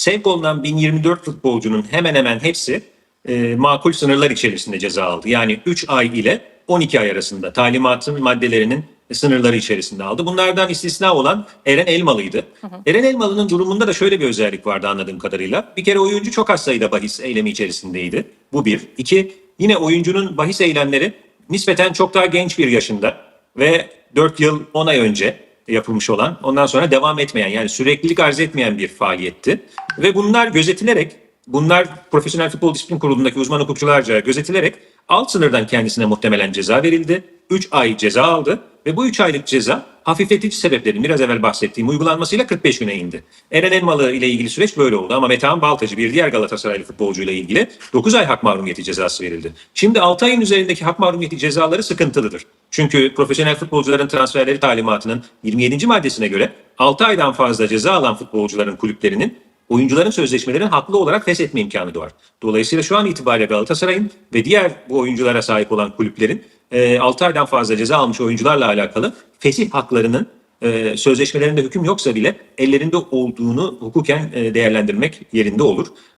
sevk olunan 1024 futbolcunun hemen hemen hepsi e, makul sınırlar içerisinde ceza aldı. Yani 3 ay ile 12 ay arasında talimatın maddelerinin sınırları içerisinde aldı. Bunlardan istisna olan Eren Elmalı'ydı. Eren Elmalı'nın durumunda da şöyle bir özellik vardı anladığım kadarıyla. Bir kere oyuncu çok az sayıda bahis eylemi içerisindeydi. Bu bir. İki, yine oyuncunun bahis eylemleri nispeten çok daha genç bir yaşında ve 4 yıl 10 ay önce yapılmış olan ondan sonra devam etmeyen yani süreklilik arz etmeyen bir faaliyetti. Ve bunlar gözetilerek bunlar Profesyonel Futbol Disiplin Kurulu'ndaki uzman hukukçularca gözetilerek alt sınırdan kendisine muhtemelen ceza verildi. 3 ay ceza aldı ve bu 3 aylık ceza hafifletici sebeplerin biraz evvel bahsettiğim uygulanmasıyla 45 güne indi. Eren Elmalı ile ilgili süreç böyle oldu ama Metehan Baltacı bir diğer Galatasaraylı futbolcuyla ilgili 9 ay hak mahrumiyeti cezası verildi. Şimdi 6 ayın üzerindeki hak mahrumiyeti cezaları sıkıntılıdır. Çünkü profesyonel futbolcuların transferleri talimatının 27. maddesine göre 6 aydan fazla ceza alan futbolcuların kulüplerinin oyuncuların sözleşmelerini haklı olarak feshetme imkanı doğar. Dolayısıyla şu an itibariyle Galatasaray'ın ve diğer bu oyunculara sahip olan kulüplerin e, 6 aydan fazla ceza almış oyuncularla alakalı fesih haklarının e, sözleşmelerinde hüküm yoksa bile ellerinde olduğunu hukuken e, değerlendirmek yerinde olur.